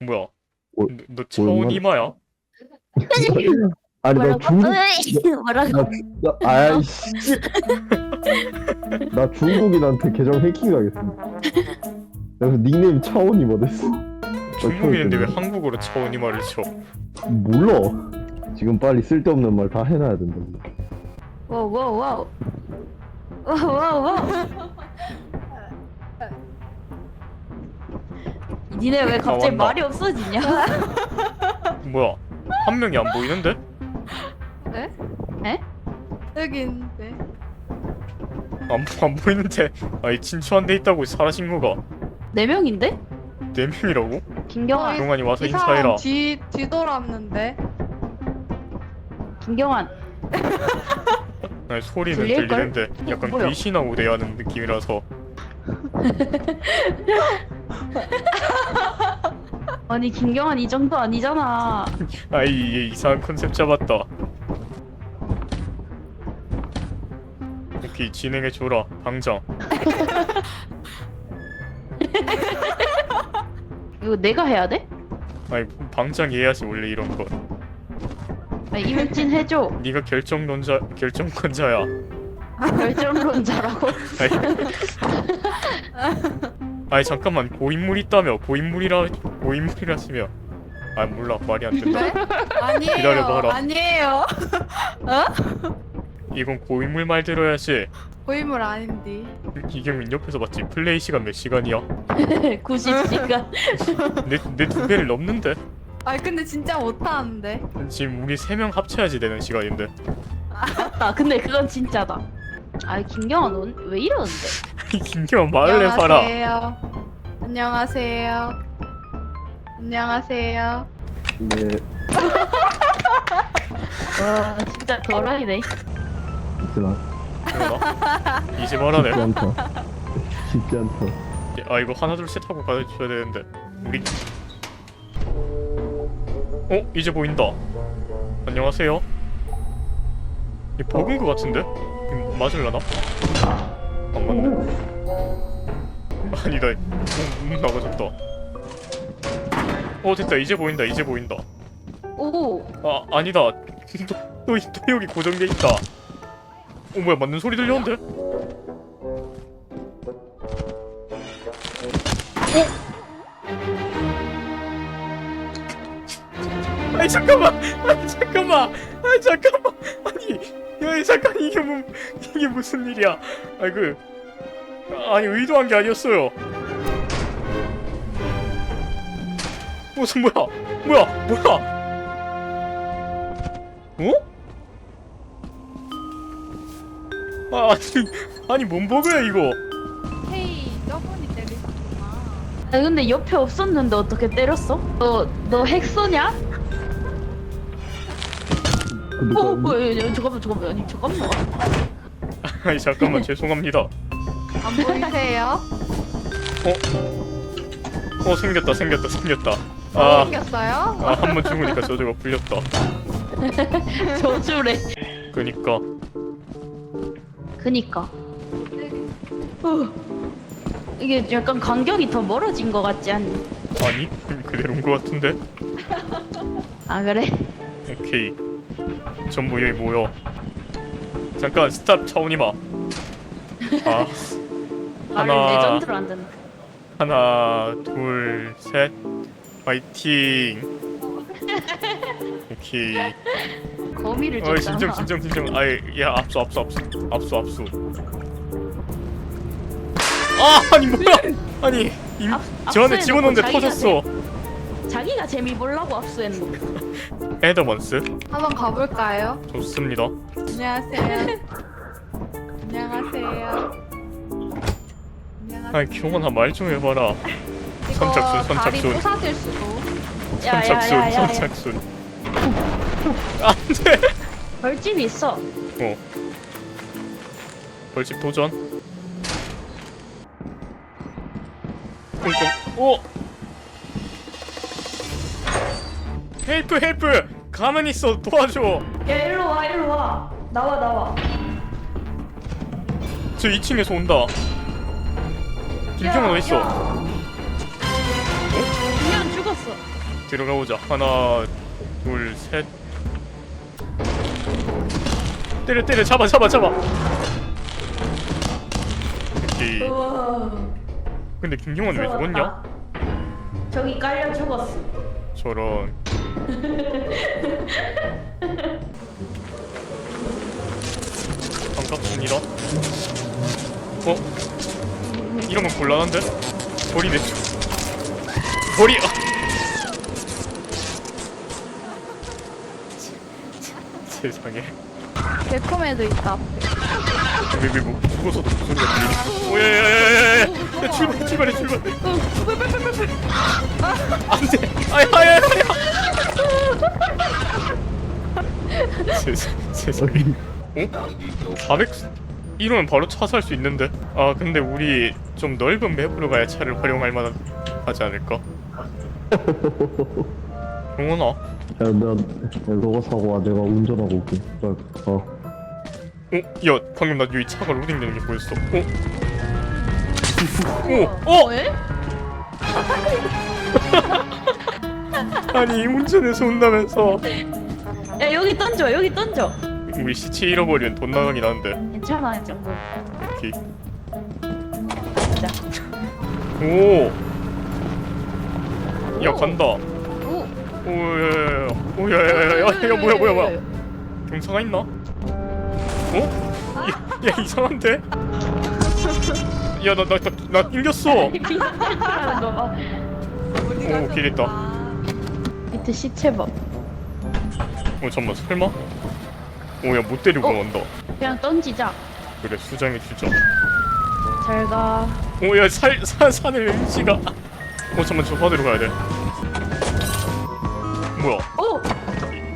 뭐야? 뭐- 너, 너 차원 이마야? 아니 나 뭐라고? 중국 으이, 뭐라고? 나, 아이씨 나 중국인한테 계정 해킹하겠습니다 그래서 닉네임 차원이 됐어 중국인인데 왜 한국어로 차원 이마를 쳐? 몰라 지금 빨리 쓸데없는 말 다 해놔야 된다 와우 와우 와우 와우 와우 와우 니네 왜 갑자기 아, 왔나? 말이 없어지냐? 뭐야? 한 명이 안 보이는데? 여기 있는데. 안, 안 보이는데? 아니 진추한 데 있다고 사라진 거가 네 명인데? 네 명이라고? 김경환. 동안이 와서 이 인사해라. 사람 뒤 뒤돌았는데. 김경환 아니, 소리는 들릴걸? 들리는데 약간 뭐야? 귀신하고 대하는 느낌이라서 아니 김경환 이 정도 아니잖아 아이 얘 이상한 컨셉 잡았다. 오케이 진행해 줘라 당장. 이거 내가 해야 돼? 아니 방장 해야지 원래 이런 거. 아니, 이물진 해줘 네가 결정론자 결정권자야. 결정론자라고 아니, 아니 잠깐만 고인물 있다며 고인물이라 고인물이라시며 아 몰라 말이 안 된다. 네? 아니에요. 기다려봐라. 아니에요. 이건 고인물 말 들어야지. 고인물 아닌데. 이경민 옆에서 봤지 플레이 시간 몇 시간이야? 90시간 내내두 배를 넘는데 아니 근데 진짜 못하는데. 지금 우리 세 명 합쳐야지 되는 시간인데 아 근데 그건 진짜다 아이 김경환 넌왜 이러는데? 이 김경아 말을 해봐라. 안녕하세요. 안녕하세요. 안녕하세요. 네 와 진짜 더라이네 있으나 그러나? 이제 말하네. 쉽지 않다 쉽지 않다 아 이거 하나 둘 셋 하고 가르쳐야 되는데 우리 어 이제 보인다. 안녕하세요. 이 버그인 것 같은데? 맞을라나? 안 맞네. 아니다. 문, 문 나가졌다. 어 됐다. 이제 보인다. 이제 보인다. 오 아 아니다. 또, 또, 또 여기 고정돼 있다. 어 뭐야 맞는 소리 들렸는데? 어? 아니 잠깐만, 아니 잠깐만, 아니 잠깐만, 아니 잠깐 이게 뭐 이게 무슨 일이야? 아니 그 아니 의도한 게 아니었어요. 무슨 뭐야? 뭐야? 뭐야? 어? 아, 아니, 아니 뭔 버그야 이거? 헤이 저분이 때리셨구나. 아 근데 옆에 없었는데 어떻게 때렸어? 너 너핵 쏘냐? 어, 나- 어, 야, 야, 잠깐만 잠깐만 아니 잠깐만 아니 잠깐만 죄송합니다. 안 보이세요? 어 생겼다 생겼다 생겼다. 아, 생겼어요? 아 한 번 죽으니까 저주가 풀렸다. 저주래 그니까 그니까 어. 이게 약간 간격이 더 멀어진 것 같지 않니? 아니 그대로인 것 같은데. 아 그래? 오케이. 전부 여기 모여. 잠깐 스탑 차원이마. 아 말을 하나. 레전드로 안 듣는 하나 둘 셋. 파이팅. 오케이. 거미를 줬잖아 진정 진정 진정 아예 야 압수 압수 압수 압수 압수 아 아니 뭐야 아니 임, 압- 저 안에 압수해놓고 집어넣는데 자기가 터졌어 자기가 재미 보려고 압수했노 에더먼스 한번 가볼까요? 좋습니다 안녕하세요. 안녕하세요. 안녕하세요. 아니 경원아 말 좀 해봐라 이거 선착순, 다리 선착순. 부사질 수도. 선착순 야야야야 선착순 안돼 벌집이 있어 어 벌집 도전 꽁꽁 오 헬프 헬프 가만히 있어 도와줘 야 일로 와 일로 와 나와 나와 저 2층에서 온다 김경은 야, 어딨어? 야. 그냥 죽었어. 들어가 보자. 하나, 둘, 셋. 때려 때려 잡아 잡아 잡아. 오케이. 우와. 근데 김경환 왜 죽었냐? 저기 깔려 죽었어. 저런. 반갑습니다. 어? 이러면 곤란한데? 내. 머리. 아. 세- 세상에. 개코메도 있다. 왜 왜 뭐 죽어서도 소리가 들리니? 오 야 야 야 야 야! 야 출발 출발해 출발. 안돼. 아 야 야 야. 세상에. 어? 400 이러면 바로 차 살 수 있는데. 아 근데 우리 좀 넓은 맵으로 가야 차를 활용할 만한 하지 않을까? 용원아. 야, 나, 야, 너가 사고 와. 내가 운전하고 올게. 나, 어. 어? 야 방금 나 여기 차가 로딩되는 게 보였어. 어? 오! 어! 왜? 아니 운전해서 온다면서 야 여기 던져 여기 던져. 우리 시체 잃어버리면 돈 나가긴 하는데 괜찮아 이 정도. 오케이 자. 오! 야 간다 오. 오야야야야 오야야야야 야 뭐야 뭐야 뭐야 경사가 있나? 어? 야, 야 이상한데? 야나나거 봐. 우리가 오, 길 있다. 졌다. 밑에 시체 봐. 어 잠만 설마? 오야 못 데리고 어? 간다 그냥 던지자. 그래 수장이 주자 잘 가. 오야 살산 산을 의지가 어 잠만 저 받으러 가야 돼 뭐야 오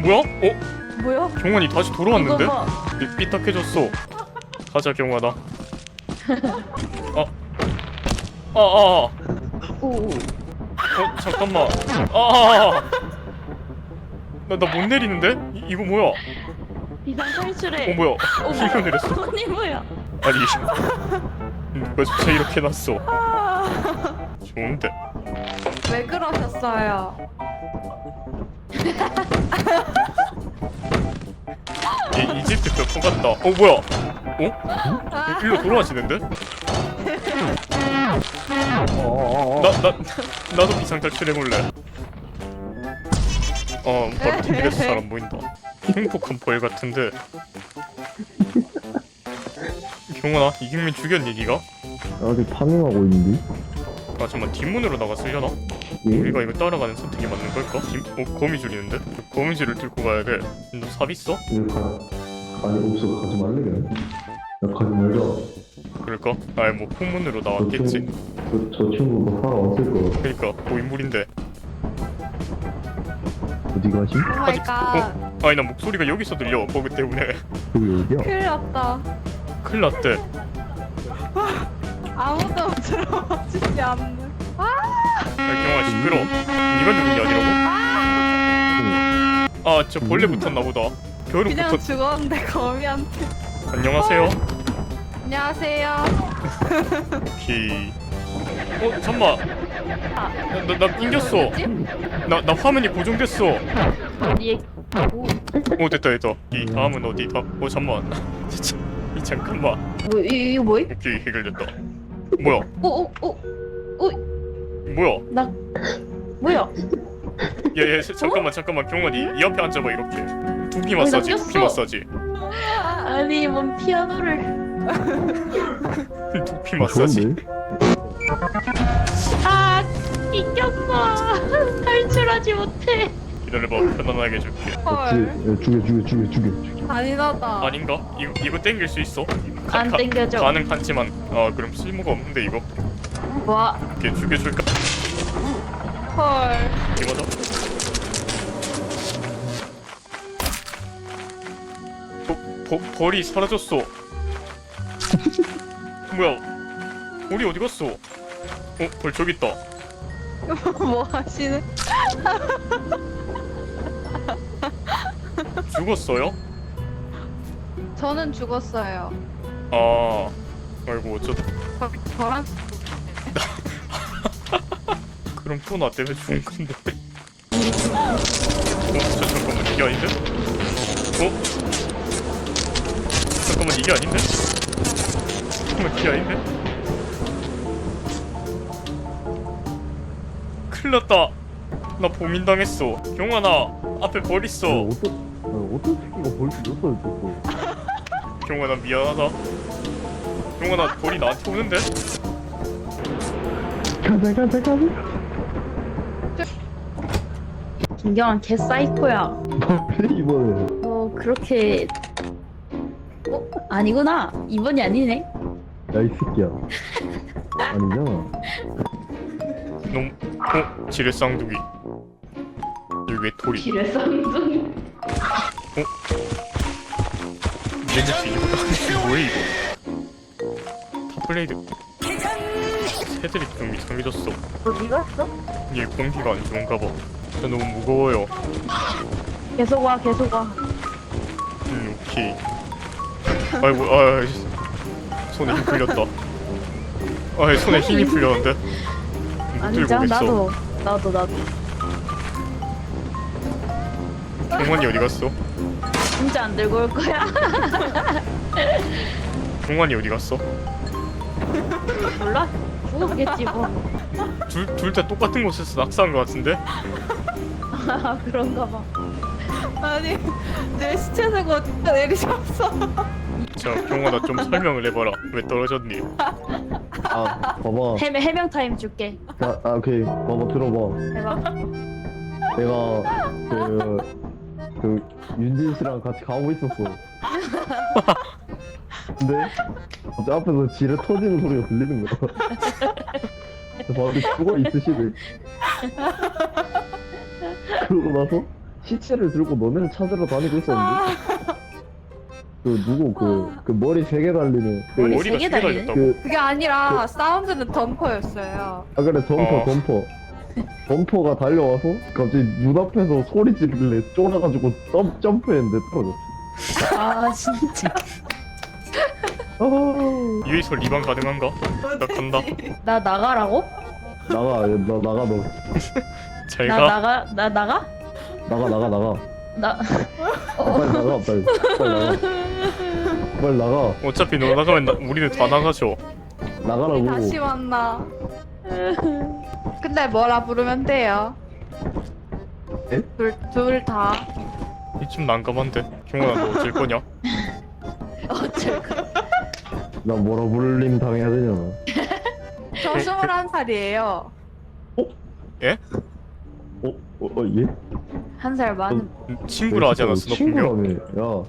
뭐야? 어? 뭐야? 경환이 다시 돌아왔는데? 이거 봐. 삐- 삐딱해졌어 가자 경환아 아 아, 아, 오. 오. 어, 잠깐만. 아, 나, 나 못 내리는데? 이, 이거 뭐야? 어, 비상 탈출해. 뭐야? 어, 이거 내렸어. 언니 뭐야? 아니, 누가 주차 이렇게 놨어? 좋은데. 왜 그러셨어요? 이, 이집트 몇번 갔다. 어, 뭐야? 어? 일로 돌아가시는데? 나, 나, 나도 비상 탈출해볼래. 어, 바로 TV에서 잘안 보인다. 행복한 벌 같은데. 경원아, 이경민 죽였니, 니가? 아직 파밍하고 있는데? 아, 잠만 뒷문으로 나갔으려나? 예? 우리가 이거 따라가는 선택이 맞는 걸까? 뒷, 어, 거미줄 있는데? 거미줄을 들고 가야 돼. 너삽 있어? 가. 아니, 없어. 가지 말래, 그냥. 야, 가지 말자. 그럴까? 아이, 뭐 풍문으로 저 나왔겠지. 친구, 저, 저 친구가 살아왔을 거야. 그러니까 고인물인데. 어디 가지? 오 마이 갓. 아니 나 목소리가 여기서 들려 버그 때문에 여기 어디야? 큰일 났다. 큰일 났대 아무도 들어주지 않는. 야, 경아 시끄러 니가 누군지 아니라고? 아저 벌레 붙었나 보다 겨울은 그냥 붙었 죽었는데 거미한테. 안녕하세요 안녕하세요. 오케이 어 잠만 나, 나 낑겼어 나, 나 화면이 고정됐어 어디에? 오. 어 됐다 됐다 이 다음은 어디다 어 잠만 진짜 이 잠깐만 뭐 이, 이거 뭐이? 오케이 해결됐다 뭐야 오오 오. 뭐야 나 뭐야? 야야 잠깐만 잠깐만 경원이 이 앞에 앉아봐 이렇게 두피 마사지 나 두피 꼈어. 마사지 아니 뭔 피아노를? 두피 마사지 좋은데? 아 이겼어. 탈출하지 못해. 기다려봐 편안하게 해줄게 헐. 죽여, 죽여, 죽여, 죽여. 잔인하다. 아닌가? 이거, 이거 땡길 수 있어? 안 땡겨져. 가능하지만 아 그럼 쓸모가 없는데 이거 와. 이렇게 죽여줄까? 헐. 이거죠? 버, 버, 벌이 사라졌어 뭐야 벌이 어디 갔어? 어? 벌 저기 있다 뭐 하시는? 죽었어요? 저는 죽었어요. 아 아이고 어쩌다 저, 저랑 그럼 또 나 때문에 죽은 건데 저 잠깐만 이게 아닌데? 어? 잠깐만 이게 아닌데? 잠깐만 이게 아닌데? 났다. 나 봉인당했어. 경환아 앞에 벌 야, 있어. 어떤 야, 어떤 새끼가 벌써 몇 살을 줬어 경환아 미안하다. 경환아 벌이 나한테 오는데? 가자 가자 가자. 김경환 개 사이코야. 뭐래 이번에? 어 그렇게 어 아니구나. 이번이 아니네. 야 이 새끼야. 아니잖아. 놈 어? 지뢰 쌍둥이 여기 왜 돌이. 지뢰 쌍둥이. 얘네 이거 뭐야 이거? 탑블레이드. 새들이 좀 이상해졌어. 어디 갔어? 얘 공기가 안 좋은가 봐. 저 너무 무거워요. 계속 와 계속 와. 음 오케이. 아이고 아 손에 힘 풀렸다. 아 손에 힘이 풀렸는데? 못 들고 오겠어 나도 나도 나도. 경환이 어디 갔어? 진짜 안 들고 올 거야. 경환이 어디 갔어? 몰라? 죽었겠지 뭐. 둘다 똑같은 곳에서 낙사한 것 같은데? 아 그런가 봐. 아니 내 시체 들고 어디다 내리셨어? 자 경환아 좀 설명을 해봐라 왜 떨어졌니? 아 봐봐 해명 해명 타임 줄게. 자, 아 오케이 봐봐 들어봐 해봐. 내가 그, 그 윤진 씨랑 같이 가고 있었어. 근데 갑자기 앞에서 지뢰 터지는 소리가 들리는 거야. 그래서 바로 죽어 있으시네. 그러고 나서 시체를 들고 너네를 찾으러 다니고 있었는데 그 누구 그, 그 머리 세 개 달리는 그, 머리 세개 세개 달리네? 달렸다고? 그, 그게 아니라 사운드는 덤퍼였어요. 아 그래 덤퍼 어. 덤퍼 덤퍼가 달려와서 갑자기 눈앞에서 소리 지르길래 쫄아가지고 점, 점프했는데 떨어졌어 아 진짜. 아 유이솔 리방 가능한가? 나 간다 나 나가라고? 나가 나 나가 너나 잘가 나가 나 나가? 나가 나가 나가 나 아, 빨리 나가 빨리 빨리 나가 빨리 나가 어차피 너 나가면 나, 우리는 다 나가죠 나가라고 다시 만나. 근데 뭐라 부르면 돼요? 에? 둘 둘 다. 이좀 난감한데 경원아 너 어쩔 거냐? 어쩔 거. 나 뭐라 불림 당해야 되냐 저 스물한 살이에요. 어? 어? 어 얘? 한살 많은. 음, 친구라 하지 않았어 너 분명 친구라며 야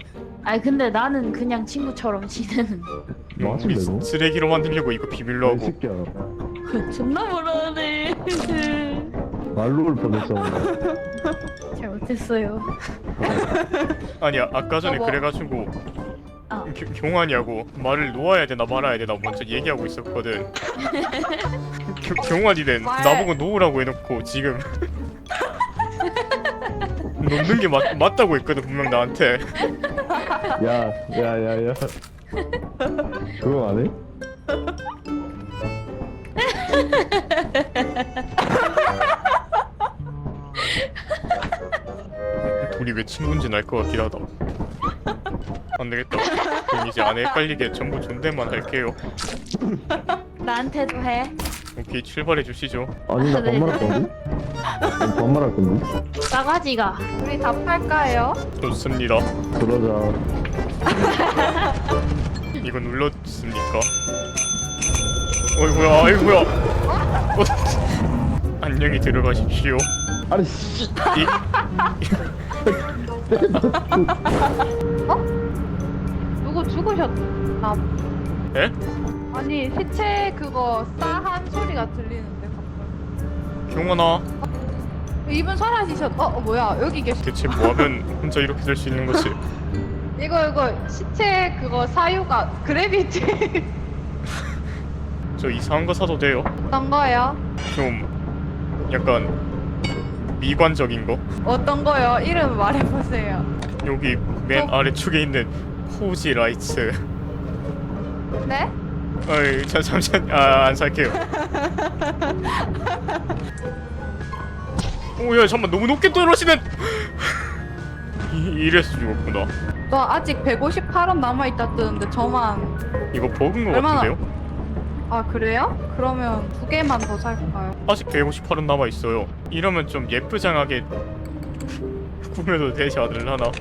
아니 근데 나는 그냥 친구처럼 지내는. 음, 맞은데, 우리 너? 쓰레기로 만들려고 이거 비밀로 이 하고 새끼야 존나 불안해. 말로 올 뻔했잖아 잘못했어요. 아니야 아까 전에 여보. 그래가지고 아. 겨- 경환이하고 말을 놓아야 되나 말아야 되나 먼저 얘기하고 있었거든 겨- 경환이는 말- 나보고 놓으라고 해놓고 지금 놓는 게 맞, 맞다고 했거든 분명 나한테. 야 야 야 야. 그거 안 해? 둘이 왜 친구인지는 알것 같긴 하다. 안 되겠다. 그럼 이제 안 헷갈리게 전부 존댓말 할게요. 나한테도 해. 오케이 출발해 주시죠 아니 나 네. 반말할 건데? 난 반말할 건데? 싸가지가. 우리 다 팔까요? 좋습니다 그러자 이거 눌렀습니까? 어이구야 아이구야 어, 안녕히 들어가십시오 아니 씨 이, 누구 죽으셨나? 에? 아니 시체 그거 싸한 소리가 들리는데 가끔. 경원아 이분 사라지셨. 어, 어 뭐야 여기 계시. 대체 뭐하면 혼자 이렇게 될 수 있는 거지? 이거 이거 시체 그거 사유가 그래비티 저 이상한 거 사도 돼요? 어떤 거요? 좀 약간 미관적인 거? 어떤 거요? 이름 말해보세요. 여기 맨 어? 아래쪽에 있는 포지 라이츠 네? 어이 자 잠시만 아안 살게요 오야 잠만 너무 높게 떨어지는 이, 이래서 죽었구나 저 아직 158원 남아있다 뜨는데 저만 이거 버그인 것 얼마나- 같은데요? 아 그래요? 그러면 두 개만 더 살까요? 아직 158원 남아있어요 이러면 좀 예쁘장하게 꾸며도 되지 않을라나 어?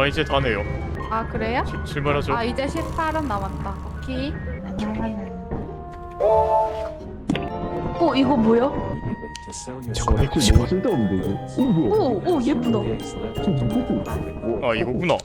아 이제 다네요 아 그래요? 출- 출발하죠. 아 이제 18원 남았다. 오케이. 어 이거 뭐야? 저거 너무 쓸데없는데 이거 어 뭐야? 오 오 예쁘다. 아 이거구나